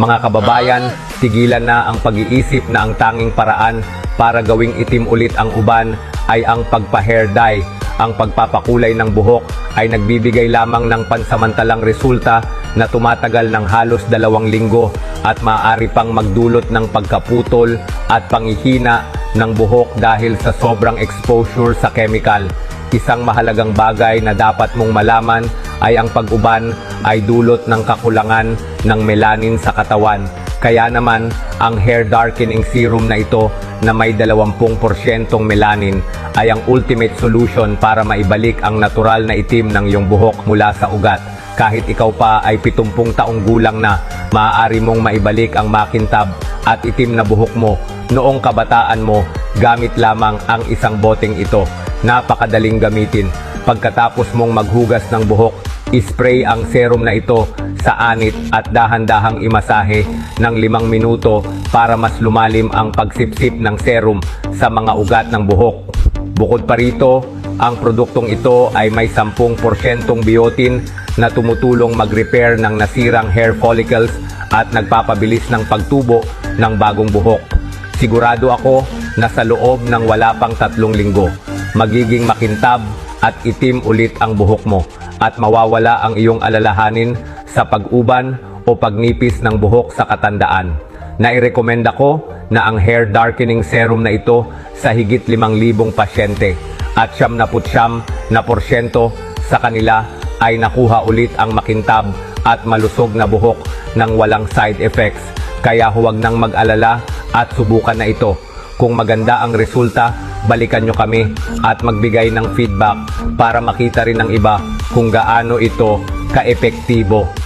Mga kababayan, tigilan na ang pag-iisip na ang tanging paraan para gawing itim ulit ang uban ay ang pagpa-hair dye. Ang pagpapakulay ng buhok ay nagbibigay lamang ng pansamantalang resulta na tumatagal ng halos dalawang linggo at maaari pang magdulot ng pagkaputol at pangihina ng buhok dahil sa sobrang exposure sa chemical. Isang mahalagang bagay na dapat mong malaman ay ang pag-uban ay dulot ng kakulangan ng melanin sa katawan. Kaya naman, ang hair darkening serum na ito na may 20% melanin ay ang ultimate solution para maibalik ang natural na itim ng iyong buhok mula sa ugat. Kahit ikaw pa ay 70 taong gulang na, maaari mong maibalik ang makintab at itim na buhok mo noong kabataan mo gamit lamang ang isang boteng ito. Napakadaling gamitin. Pagkatapos mong maghugas ng buhok, ispray ang serum na ito sa anit at dahan-dahang imasahe ng limang minuto para mas lumalim ang pagsipsip ng serum sa mga ugat ng buhok. Bukod pa rito, ang produktong ito ay may 10% biotin na tumutulong mag-repair ng nasirang hair follicles at nagpapabilis ng pagtubo ng bagong buhok. Sigurado ako na sa loob ng wala pang tatlong linggo, magiging makintab at itim ulit ang buhok mo at mawawala ang iyong alalahanin sa pag-uban o pagnipis ng buhok sa katandaan. Nairekomenda ko na ang hair darkening serum na ito sa higit 5,000 pasyente at siyam na putsyam na porsyento sa kanila ay nakuha ulit ang makintab at malusog na buhok ng walang side effects. Kaya huwag nang mag-alala at subukan na ito. Kung maganda ang resulta, balikan nyo kami at magbigay ng feedback para makita rin ng iba kung gaano ito kaepektibo.